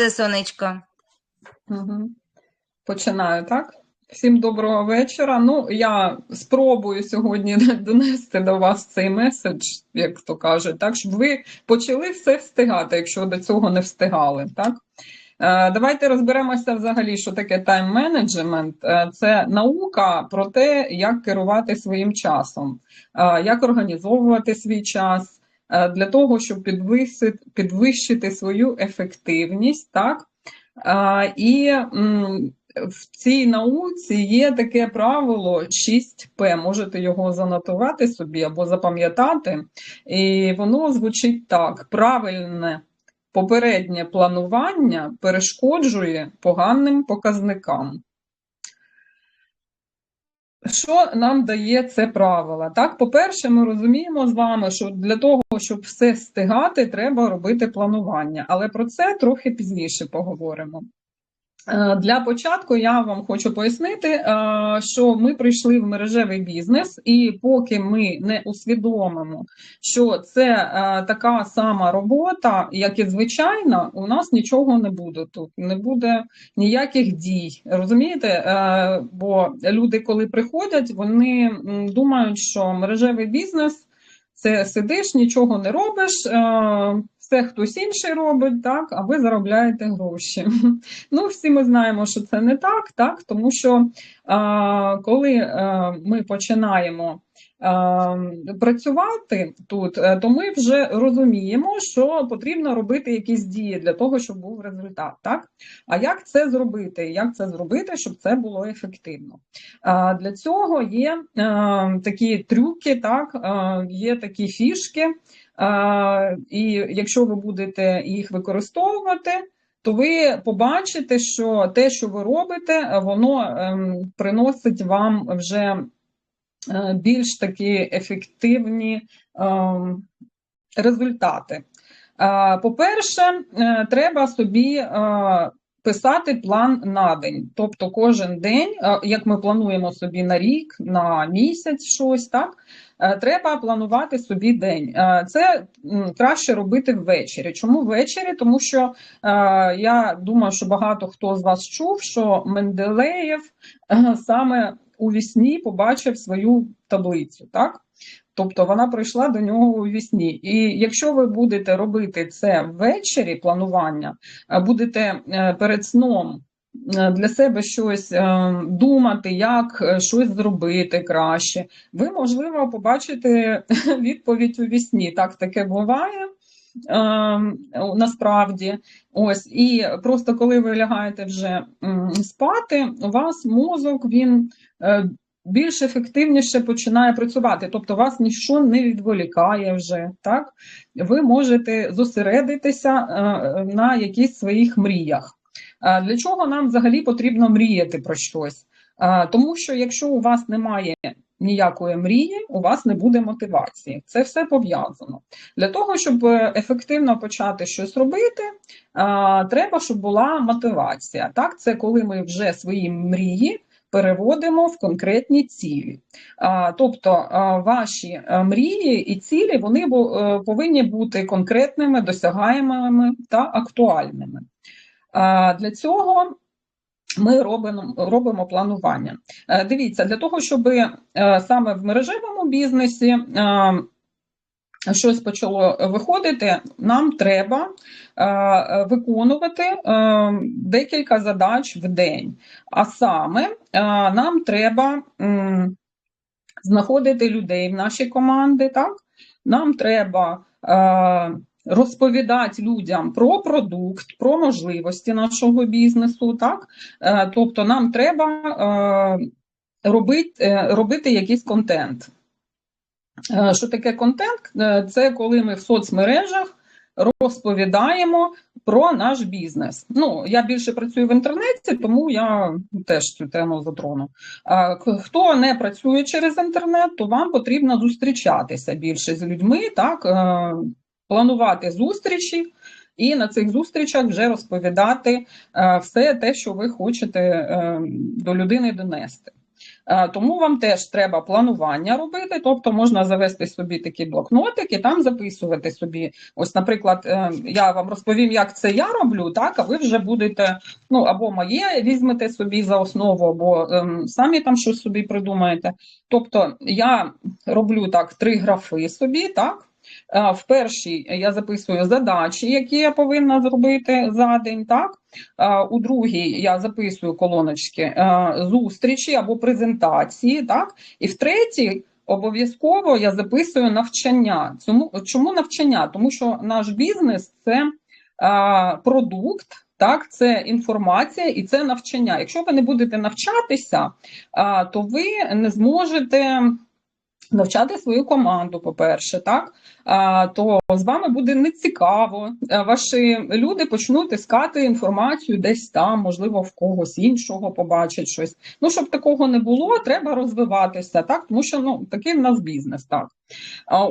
Все, сонечко. Угу. Починаю, так? Всім доброго вечора. Ну, я спробую сьогодні донести до вас цей меседж, як то кажуть, так, щоб ви почали все встигати, якщо до цього не встигали. Так? Е, Давайте розберемося взагалі, що таке тайм-менеджмент. Це наука про те, як керувати своїм часом, е, як організовувати свій час для того, щоб підвисити, підвищити свою ефективність, так? І в цій науці є таке правило 6П. Можете його занотувати собі або запам'ятати. І воно звучить так: правильне попереднє планування перешкоджує поганим показникам. Що нам дає це правило? Так, по-перше, ми розуміємо з вами, що для того, щоб все встигати, треба робити планування. Але про це трохи пізніше поговоримо. Е, Для початку я вам хочу пояснити, е, що ми прийшли в мережевий бізнес, і поки ми не усвідомимо, що це е, така сама робота, як і звичайна, у нас нічого не буде тут, не буде ніяких дій. Розумієте? Бо люди, коли приходять, вони думають, що мережевий бізнес це сидиш, нічого не робиш. Е, Все хтось інший робить, так, а ви заробляєте гроші. Ну, всі ми знаємо, що це не так, так тому що а, коли а, ми починаємо а, працювати тут, е, то ми вже розуміємо, що потрібно робити якісь дії для того, щоб був результат. Так? А як це зробити? Як це зробити, щоб це було ефективно? Для цього є такі трюки, так, є такі фішки. І якщо ви будете їх використовувати, то ви побачите, що те, що ви робите, воно ем, приносить вам вже е, більш такі ефективні ем, результати. По-перше, е, треба собі е, писати план на день. Тобто кожен день, е, як ми плануємо собі на рік, на місяць щось, так, е, треба планувати собі день. Е, Це краще робити ввечері. Чому ввечері? Тому що я думаю, що багато хто з вас чув, що Менделеєв саме у вісні побачив свою таблицю. так? Тобто вона прийшла до нього у вісні. І якщо ви будете робити це ввечері, планування, е, будете е, перед сном е, для себе щось думати, як щось зробити краще, ви, можливо, побачите відповідь у вісні. Так таке буває. е, Насправді, ось і просто коли ви лягаєте вже спати, у вас мозок він більш ефективніше починає працювати, тобто вас нічого не відволікає вже. Так? Ви можете зосередитися е, на якісь своїх мріях. Е, Для чого нам взагалі потрібно мріяти про щось? Е, Тому що якщо у вас немає ніякої мрії, у вас не буде мотивації. Це все пов'язано. Для того, щоб е, ефективно почати щось робити, е, треба, щоб була мотивація. Так, це коли ми вже свої мрії переводимо в конкретні цілі. Тобто ваші мрії і цілі вони е, повинні бути конкретними, досягаємими та актуальними. Для цього ми робимо, робимо планування. Е, Дивіться, для того, щоб е, саме в мережевому бізнесі щось почало виходити, нам треба е, виконувати е, декілька задач в день. А саме е, нам треба м, знаходити людей в нашій команди, так? Нам треба е, розповідати людям про продукт, про можливості нашого бізнесу, так? Е, тобто нам треба е, робити, е, робити якийсь контент. Е, Що таке контент? Е, Це коли ми в соцмережах розповідаємо про наш бізнес. Ну, я більше працюю в інтернеті, тому я теж цю тему затрону. Хто не працює через інтернет, то вам потрібно зустрічатися більше з людьми, так, е, планувати зустрічі. І на цих зустрічах вже розповідати е, все те, що ви хочете е, до людини донести. Е, Тому вам теж треба планування робити, тобто можна завести собі такий блокнотик і там записувати собі. Ось, наприклад, е, я вам розповім, як це я роблю, так, а ви вже будете, ну, або моє візьмете собі за основу, або ем, самі там щось собі придумаєте. Тобто я роблю так три графи собі, так. Е, В першій я записую задачі, які я повинна зробити за день, так. Е, У другій я записую колоночки е, зустрічі або презентації, так. І в третій обов'язково я записую навчання. Чому навчання? Тому що наш бізнес це е, продукт, так, це інформація і це навчання. Якщо ви не будете навчатися, е, то ви не зможете навчати свою команду, по-перше, так то з вами буде нецікаво. Ваші люди почнуть іскати інформацію десь там, можливо, в когось іншого побачать щось. Ну, щоб такого не було, треба розвиватися, так, тому що ну такий в нас бізнес, так.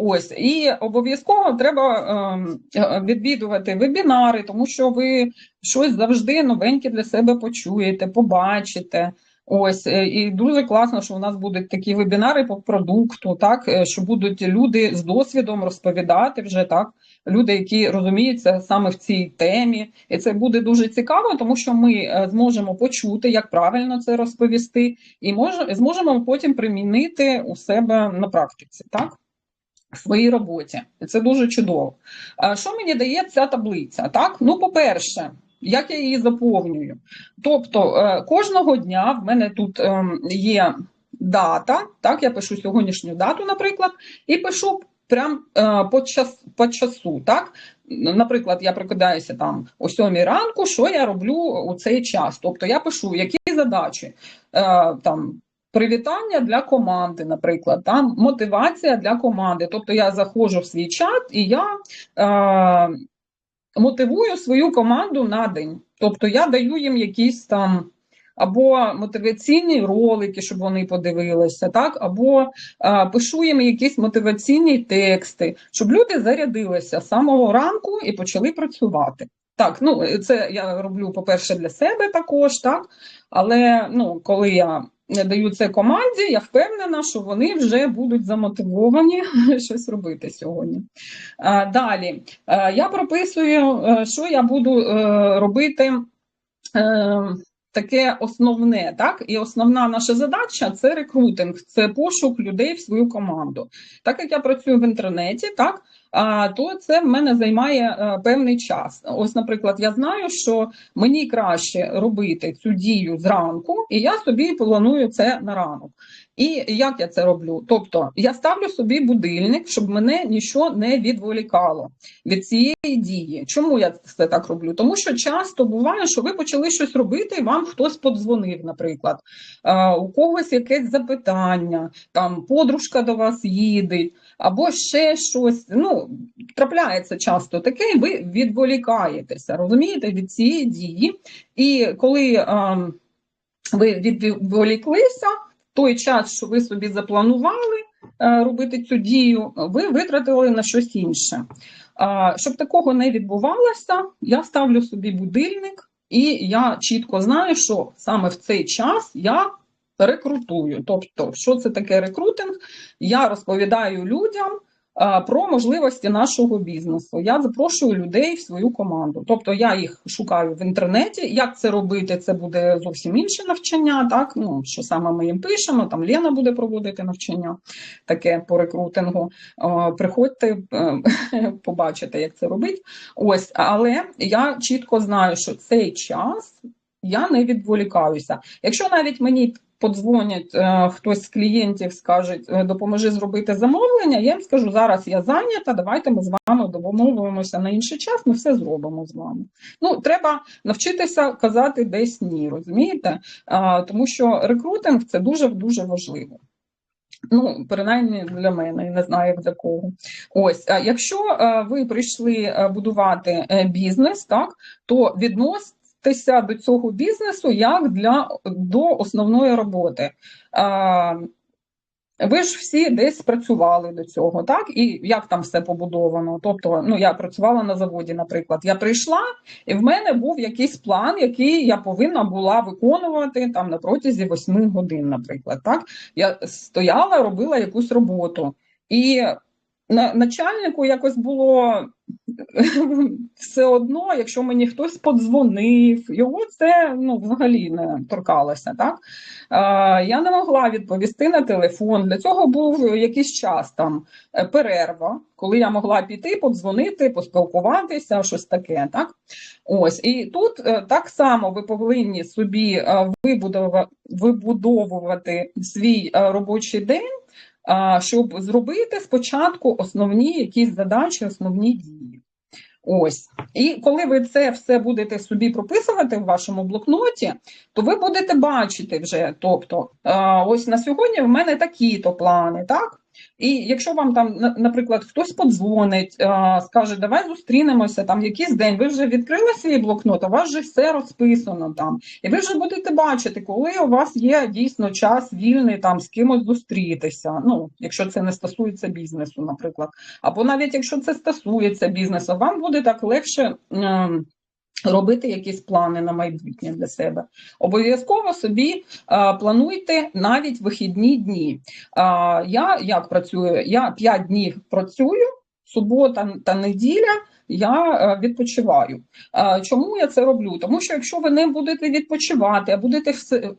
Ось і обов'язково треба ем, е, відвідувати вебінари, тому що ви щось завжди новеньке для себе почуєте, побачите. Ось е, і дуже класно, що у нас будуть такі вебінари по продукту, так е, що будуть люди з досвідом розповідати вже так. Люди, які розуміються саме в цій темі, і це буде дуже цікаво, тому що ми е, зможемо почути, як правильно це розповісти, і може зможемо потім примінити у себе на практиці, так в своїй роботі. Це дуже чудово. Що мені дає ця таблиця? Так, ну, по-перше, як я її заповнюю? Тобто е, кожного дня в мене тут ем, є дата, так, я пишу сьогоднішню дату, наприклад, і пишу прям е, по, час, по часу. Так? Наприклад, я прокидаюся там о 7 ранку, що я роблю у цей час? Тобто я пишу, які задачі е, там. Привітання для команди, наприклад, там мотивація для команди. Тобто я заходжу в свій чат і я е, мотивую свою команду на день. Тобто я даю їм якісь там або мотиваційні ролики, щоб вони подивилися, так, або а, пишу їм якісь мотиваційні тексти, щоб люди зарядилися з самого ранку і почали працювати. Так, ну це я роблю, по-перше, для себе також, так. Але ну, коли я даю це команді, я впевнена, що вони вже будуть замотивовані щось робити сьогодні. Далі я прописую, е, що я буду е, робити. Е, Таке основне, так, і основна наша задача це рекрутинг, це пошук людей в свою команду. Так як я працюю в інтернеті, так то це в мене займає е, певний час. Ось, наприклад, я знаю, що мені краще робити цю дію зранку, і я собі планую це на ранок. І як я це роблю? Тобто я ставлю собі будильник, щоб мене нічого не відволікало від цієї дії. Чому я це так роблю? Тому що часто буває, що ви почали щось робити, і вам хтось подзвонив, наприклад, у когось якесь запитання, там подружка до вас їде, або ще щось. Ну, трапляється часто таке, і ви відволікаєтеся, розумієте, від цієї дії. І коли а, ви відволіклися, той час, що ви собі запланували е, робити цю дію, ви витратили на щось інше. Щоб такого не відбувалося, я ставлю собі будильник, і я чітко знаю, що саме в цей час я рекрутую. Тобто, що це таке рекрутинг? Я розповідаю людям. А, Про можливості нашого бізнесу я запрошую людей в свою команду. Тобто я їх шукаю в інтернеті. Як це робити? Це буде зовсім інше навчання. Так ну що саме ми їм пишемо? Там Лена буде проводити навчання таке по рекрутингу. Приходьте, е, побачите, як це робить. Ось, але я чітко знаю, що цей час я не відволікаюся. Якщо навіть мені подзвонять е, хтось з клієнтів, скаже, е, допоможи зробити замовлення, я їм скажу, зараз я зайнята, давайте ми з вами домовимося на інший час, ми все зробимо з вами. Ну, треба навчитися казати десь ні, розумієте? Тому що рекрутинг це дуже-дуже важливо. Ну, принаймні для мене, не знаю, як для кого. Ось, якщо е, ви прийшли будувати бізнес, так, то відноситися до цього бізнесу як для, до основної роботи. Е, ви ж всі десь працювали до цього, так? І як там все побудовано? Тобто, ну я працювала на заводі, наприклад. Я прийшла, і в мене був якийсь план, який я повинна була виконувати там на протязі восьми годин, наприклад. Так? Я стояла, робила якусь роботу. І на начальнику якось було все одно, якщо мені хтось подзвонив, його це ну, взагалі не торкалося. Так? Е, я не могла відповісти на телефон. Для цього був якийсь час там е, перерва, коли я могла піти, подзвонити, поспілкуватися, щось таке. Так? Ось і тут е, так само ви повинні собі е, вибудова- вибудовувати свій робочий день щоб зробити спочатку основні якісь задачі, основні дії. Ось. І коли ви це все будете собі прописувати в вашому блокноті, то ви будете бачити вже, тобто, ось на сьогодні в мене такі-то плани, так? І якщо вам там, наприклад, хтось подзвонить, скаже, давай зустрінемося там якийсь день, ви вже відкрили свій блокнот, а у вас вже все розписано там. І ви вже будете бачити, коли у вас є дійсно час вільний там з кимось зустрітися. Ну, якщо це не стосується бізнесу, наприклад. Або навіть якщо це стосується бізнесу, вам буде так легше. Робити якісь плани на майбутнє для себе. Обов'язково собі е, плануйте навіть вихідні дні. Е, я як працюю? Я 5 днів працюю, субота та неділя я е, відпочиваю. Чому я це роблю? Тому що якщо ви не будете відпочивати, а будете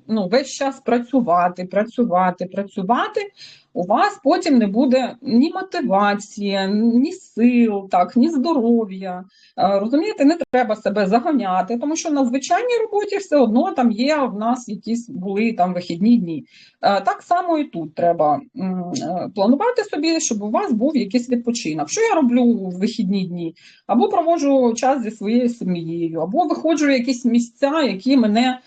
ну, весь час працювати, працювати, працювати, у вас потім не буде ні мотивації, ні сил, так, ні здоров'я. Е, Розумієте, не треба себе заганяти, тому що на звичайній роботі все одно там є в нас якісь були там вихідні дні. Е, Так само і тут треба е, планувати собі, щоб у вас був якийсь відпочинок. Що я роблю в вихідні дні? Або проводжу час зі своєю сім'єю, або виходжу в якісь місця, які мене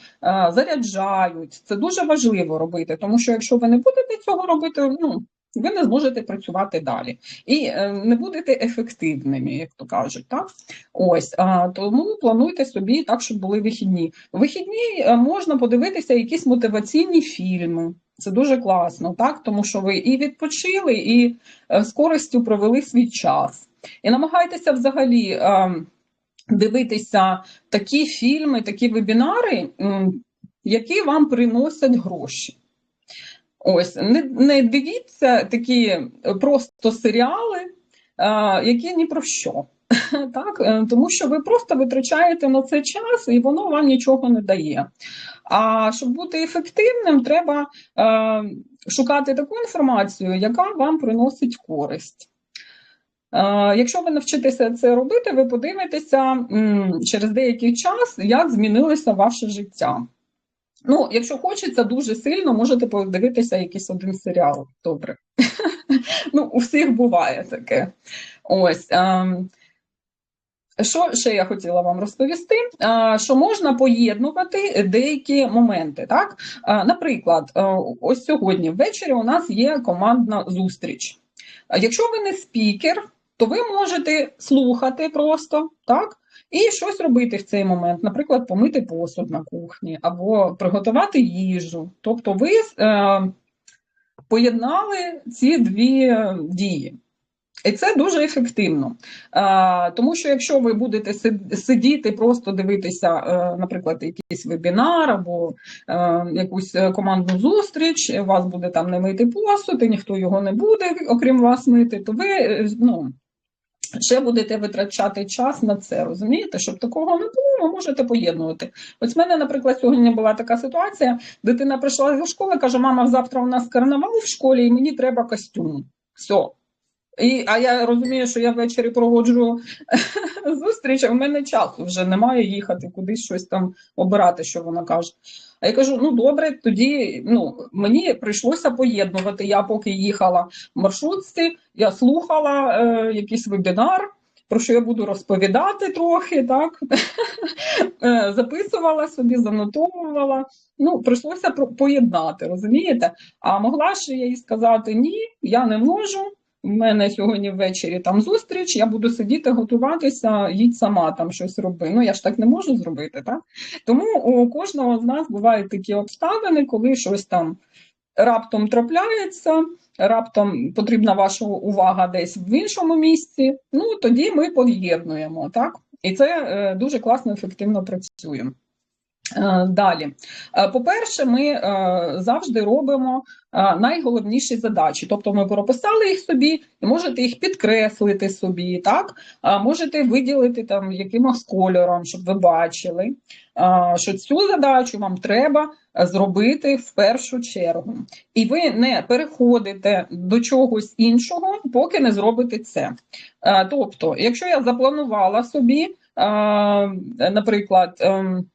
заряджають. Це дуже важливо робити, тому що якщо ви не будете цього робити, ну ви не зможете працювати далі і е, не будете ефективними, як то кажуть. Так? Ось а, тому плануйте собі так, щоб були вихідні. Вихідні е, можна подивитися якісь мотиваційні фільми. Це дуже класно, так? Тому що ви і відпочили, і е, з користю провели свій час. І намагайтеся взагалі дивитися такі фільми, такі вебінари, які вам приносять гроші. Ось, не, не дивіться такі просто серіали, які ні про що. Так? Е, Тому що ви просто витрачаєте на це час і воно вам нічого не дає. А щоб бути ефективним, треба е, шукати таку інформацію, яка вам приносить користь. Е, Якщо ви навчитеся це робити, ви подивитеся через деякий час, як змінилося ваше життя. Ну, якщо хочеться дуже сильно, можете подивитися якийсь один серіал. Добре. Ну, у всіх буває таке. Ось. ем, Що ще я хотіла вам розповісти? Е, Що можна поєднувати деякі моменти. Так? Е, Наприклад, е, ось сьогодні ввечері у нас є командна зустріч. Якщо ви не спікер, то ви можете слухати просто, так? І щось робити в цей момент, наприклад, помити посуд на кухні або приготувати їжу. Тобто ви е, поєднали ці дві дії. І це дуже ефективно. Е, тому що якщо ви будете сидіти, просто дивитися, е, наприклад, якийсь вебінар або е, якусь командну зустріч, вас буде там не мити посуд, і ніхто його не буде, окрім вас мити, то ви ну, ще будете витрачати час на це, розумієте? Щоб такого не було, ви можете поєднувати. Ось в мене, наприклад, сьогодні була така ситуація: дитина прийшла зі школи, каже: мама, завтра у нас карнавал в школі, і мені треба костюм. Все. І, а я розумію, що я ввечері проводжу зустріч, а в мене часу вже немає їхати кудись щось там обирати, що вона каже. А я кажу: ну добре, тоді ну, мені прийшлося поєднувати. Я поки їхала в маршрутці, я слухала е, якийсь вебінар, про що я буду розповідати трохи, так? Е, записувала собі, занотовувала. Ну, прийшлося поєднати, розумієте? А могла ж я їй сказати: ні, я не можу. У мене сьогодні ввечері там зустріч, я буду сидіти, готуватися, їдь сама там щось роби. Ну я ж так не можу зробити, так? Тому у кожного з нас бувають такі обставини, коли щось там раптом трапляється, раптом потрібна ваша увага десь в іншому місці, ну тоді ми поєднуємо, так? І це е, дуже класно, ефективно працює. Е, Далі, Е, по-перше, ми е, завжди робимо найголовніші задачі. Тобто ми прописали їх собі, і можете їх підкреслити собі, так? Можете виділити там якимось кольором, щоб ви бачили, що цю задачу вам треба зробити в першу чергу. І ви не переходите до чогось іншого, поки не зробите це. Тобто, якщо я запланувала собі, наприклад, ем,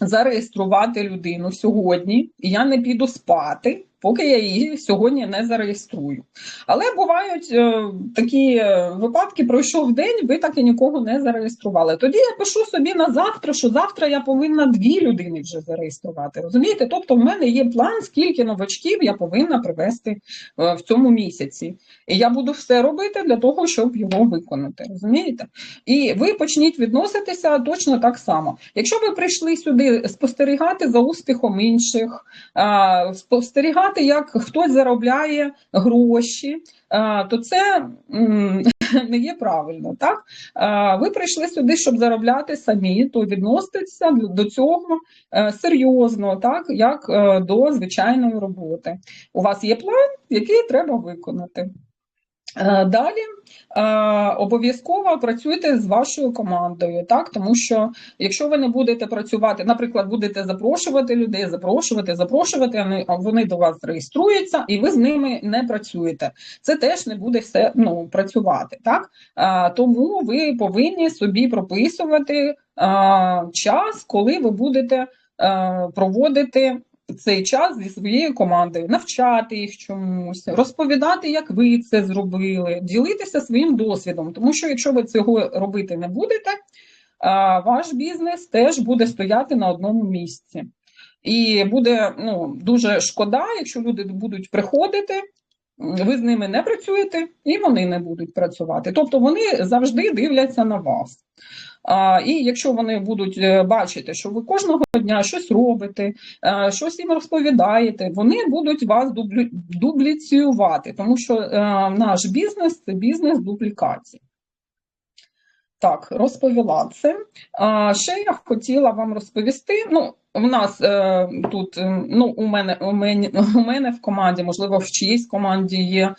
зареєструвати людину сьогодні, я не піду спати, поки я її сьогодні не зареєструю. Але бувають е, такі е, випадки, пройшов день, ви так і нікого не зареєстрували. Тоді я пишу собі на завтра, що завтра я повинна дві людини вже зареєструвати. Розумієте? Тобто, в мене є план, скільки новачків я повинна привести е, в цьому місяці. І я буду все робити для того, щоб його виконати. Розумієте? І ви почніть відноситися точно так само. Якщо ви прийшли сюди спостерігати за успіхом інших, а, спостерігати, як хтось заробляє гроші, то це не є правильно. Так? Ви прийшли сюди, щоб заробляти самі, то відноситися до цього е, серйозно, так? як е, до звичайної роботи. У вас є план, який треба виконати. Е, Далі е, обов'язково працюйте з вашою командою, так тому що якщо ви не будете працювати, наприклад, будете запрошувати людей, запрошувати, запрошувати, вони, вони до вас реєструються, і ви з ними не працюєте. Це теж не буде все ну, працювати. Так Е, тому ви повинні собі прописувати час, коли ви будете проводити цей час зі своєю командою, навчати їх чомусь, розповідати, як ви це зробили, ділитися своїм досвідом. Тому що якщо ви цього робити не будете, ваш бізнес теж буде стояти на одному місці. І буде ну, дуже шкода, якщо люди будуть приходити, ви з ними не працюєте, і вони не будуть працювати. Тобто вони завжди дивляться на вас. А, І якщо вони будуть е, бачити, що ви кожного дня щось робите, е, щось їм розповідаєте, вони будуть вас дублю- дубліціювати, тому що е, наш бізнес це бізнес дуплікації. Так, розповіла це. А, ще я хотіла вам розповісти. Ну, в нас е, тут, е, ну, у мене, у мене, у мене в команді, можливо, в чиїсь команді є е,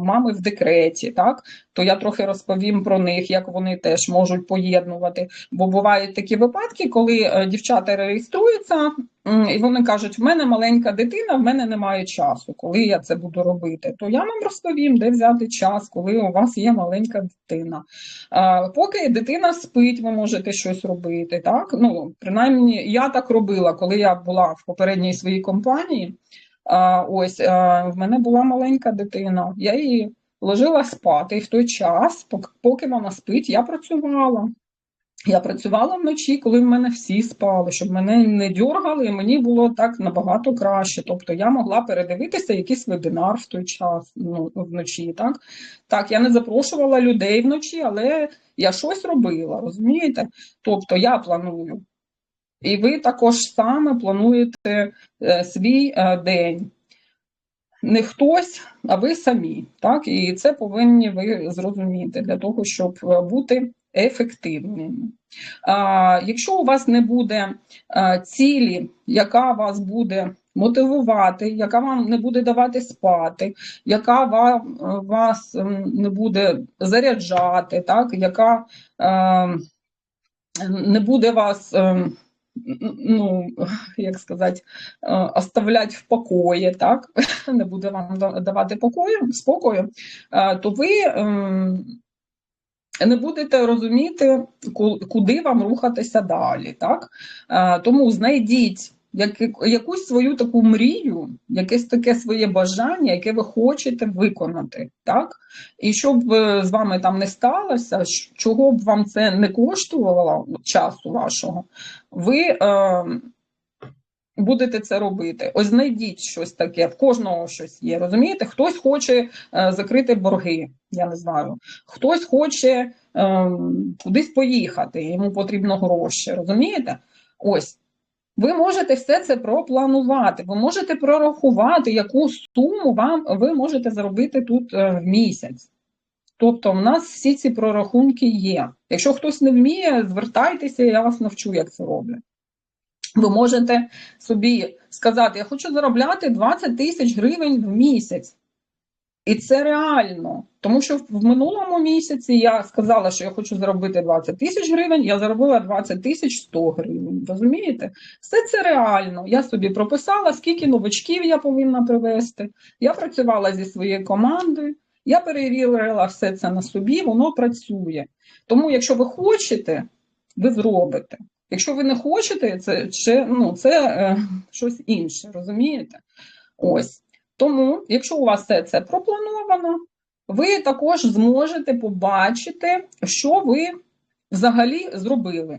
мами в декреті, так? То я трохи розповім про них, як вони теж можуть поєднувати. Бо бувають такі випадки, коли е, дівчата реєструються, і вони кажуть: в мене маленька дитина, в мене немає часу, коли я це буду робити. То я вам розповім, де взяти час, коли у вас є маленька дитина. Поки дитина спить, ви можете щось робити. Так? Ну, принаймні, я так робила, коли я була в попередній своїй компанії. Ось в мене була маленька дитина. Я її ложила спати, і в той час, поки вона спить, я працювала. Я працювала вночі, коли в мене всі спали, щоб мене не дьоргали, і мені було так набагато краще. Тобто я могла передивитися якийсь вебінар в той час, ну, вночі. Так, так я не запрошувала людей вночі, але я щось робила, розумієте? Тобто я планую. І ви також саме плануєте е, свій е, день. Не хтось, а ви самі. Так? І це повинні ви зрозуміти для того, щоб е, бути ефективними. А, якщо у вас не буде цілі, яка вас буде мотивувати, яка вам не буде давати спати, яка вам, е, вас не буде заряджати, так? яка е, не буде вас. ем, Ну, як сказати, е, оставлять в покої, так? не буде вам давати покою, спокою, е, то ви не будете розуміти, куди вам рухатися далі. Так? Тому знайдіть якусь свою таку мрію, якесь таке своє бажання, яке ви хочете виконати. Так? І щоб е, з вами там не сталося, чого б вам це не коштувало часу вашого, ви е, будете це робити. Ось знайдіть щось таке, в кожного щось є. Розумієте? Хтось хоче е, закрити борги, я не знаю. Хтось хоче е, кудись поїхати, йому потрібно гроші. Розумієте? Ось. Ви можете все це пропланувати, ви можете прорахувати, яку суму вам ви можете заробити тут е, в місяць. Тобто, в нас всі ці прорахунки є. Якщо хтось не вміє, звертайтеся, я вас навчу, як це роблять. Ви можете собі сказати: я хочу заробляти 20 тисяч гривень в місяць. І це реально, тому що в минулому місяці я сказала, що я хочу заробити 20 тисяч гривень, я заробила 20 тисяч 100 гривень. Розумієте? Все це реально. Я собі прописала, скільки новачків я повинна привести. Я працювала зі своєю командою, я перевірила все це на собі, воно працює. Тому, якщо ви хочете, ви зробите. Якщо ви не хочете, це ще, ну, це е, щось інше, розумієте? Ось. Тому, якщо у вас все це проплановано, ви також зможете побачити, що ви взагалі зробили.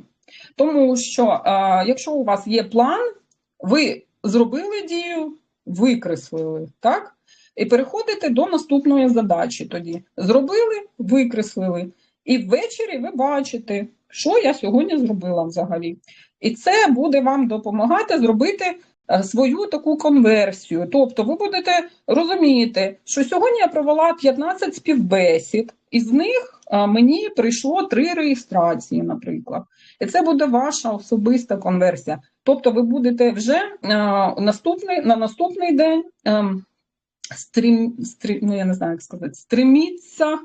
Тому що, е, якщо у вас є план, ви зробили дію, викреслили, так? І переходите до наступної задачі тоді. Зробили, викреслили. І ввечері ви бачите, що я сьогодні зробила взагалі. І це буде вам допомагати зробити е, свою таку конверсію. Тобто ви будете розуміти, що сьогодні я провела 15 співбесід, із них е, мені прийшло три реєстрації, наприклад. І це буде ваша особиста конверсія. Тобто, ви будете вже е, наступний, на наступний день. Стрім, стрім, ну я не знаю, як сказати, стреміться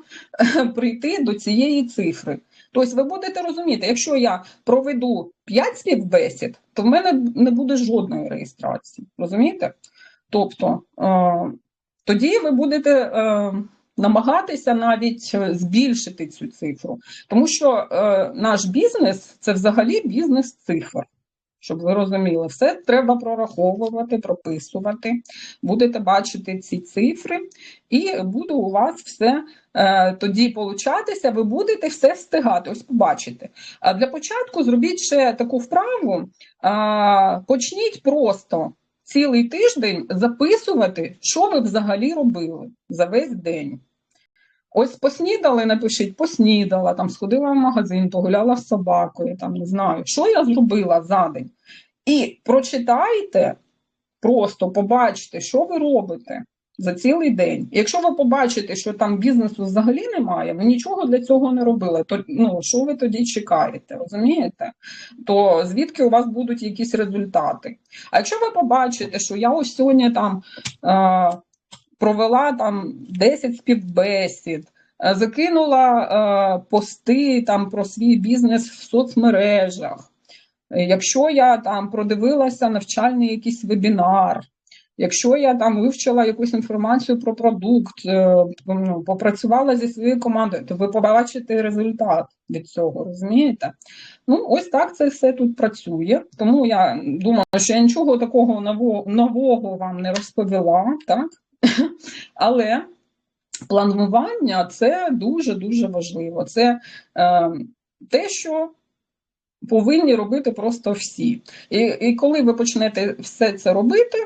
прийти до цієї цифри. Тобто ви будете розуміти, якщо я проведу 5 співбесід, то в мене не буде жодної реєстрації. Розумієте? Тобто е, тоді ви будете е, намагатися навіть збільшити цю цифру, тому що е, наш бізнес це взагалі бізнес цифр. Щоб ви розуміли, все треба прораховувати, прописувати, будете бачити ці цифри, і буде у вас все е, тоді получатися, ви будете все встигати. Ось побачите. А для початку зробіть ще таку вправу, е, почніть просто цілий тиждень записувати, що ви взагалі робили за весь день. Ось поснідали, напишіть, поснідала, там сходила в магазин, погуляла з собакою, там не знаю, що я зробила за день. І прочитайте, просто побачите, що ви робите за цілий день. Якщо ви побачите, що там бізнесу взагалі немає, ви нічого для цього не робили, то ну, що ви тоді чекаєте, розумієте? То звідки у вас будуть якісь результати? А якщо ви побачите, що я ось сьогодні там. Е провела там 10 співбесід, е, закинула е, пости там про свій бізнес в соцмережах. Е, якщо я там продивилася навчальний якийсь вебінар, якщо я там вивчила якусь інформацію про продукт, ну, попрацювала зі своєю командою, то ви побачите результат від цього, розумієте? Ну, ось так це все тут працює. Тому я думаю, що я нічого такого нового вам не розповіла, так? Але планування це дуже-дуже важливо. Це е, те, що повинні робити просто всі. І, І коли ви почнете все це робити,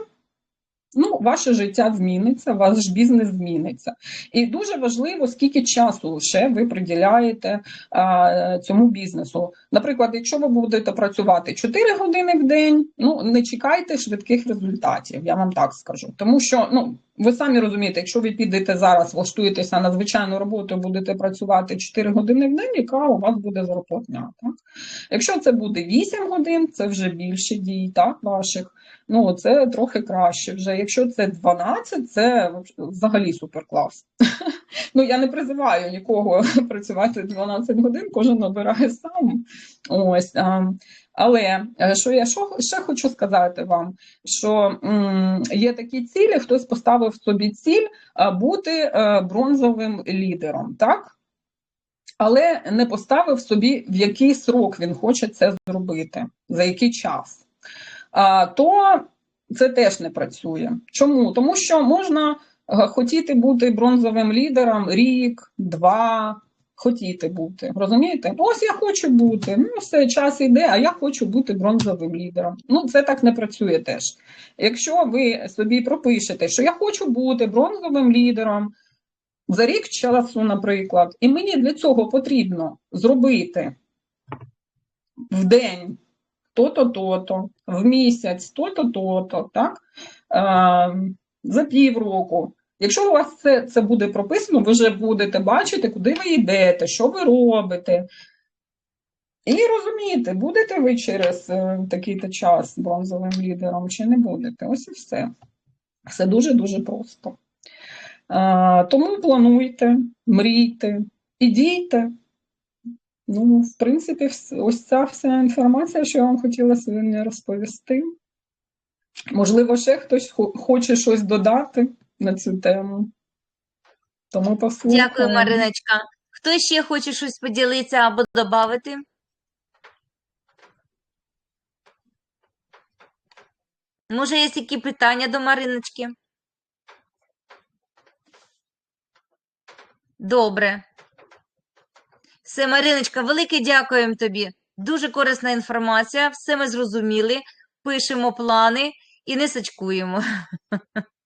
Ну, ваше життя зміниться, ваш бізнес зміниться. І дуже важливо, скільки часу ще ви приділяєте а, цьому бізнесу. Наприклад, якщо ви будете працювати 4 години в день, ну не чекайте швидких результатів, я вам так скажу. Тому що ну, ви самі розумієте, якщо ви підете зараз, влаштуєтеся на звичайну роботу, будете працювати 4 години в день, яка у вас буде зарплатня. Так? Якщо це буде 8 годин, це вже більше дій так, ваших ну це трохи краще. Вже якщо це 12, це взагалі суперклас. Ну я не призиваю нікого працювати 12 годин, кожен обирає сам. Ось. Але е, що я ще хочу сказати вам, що є такі цілі, хтось поставив собі ціль бути е, бронзовим лідером, так? Але не поставив собі, в який срок він хоче це зробити, за який час то це теж не працює. Чому? Тому що можна е, хотіти бути бронзовим лідером рік, два. Хотіти бути, розумієте? Ось я хочу бути. Ну, все, час йде, а я хочу бути бронзовим лідером. Ну, це так не працює теж. Якщо ви собі пропишете, що я хочу бути бронзовим лідером за рік часу, наприклад, і мені для цього потрібно зробити в день то-то, то-то, в місяць, то-то, то-то, так? Е, за півроку. Якщо у вас це, це буде прописано, ви вже будете бачити, куди ви йдете, що ви робите. І розумієте, будете ви через е, такий-то час бронзовим лідером чи не будете. Ось і все. Все дуже-дуже просто. Е, тому плануйте, мрійте, і дійте. Ну, в принципі, ось ця вся інформація, що я вам хотіла сьогодні розповісти. Можливо, ще хтось хоче щось додати на цю тему. Тому послухаємо. Дякую, Мариночка. Хто ще хоче щось поділитися або додати? Може, є які питання до Мариночки? Добре. Все, Мариночка, велике дякуємо тобі. Дуже корисна інформація, все ми зрозуміли, пишемо плани і не сачкуємо.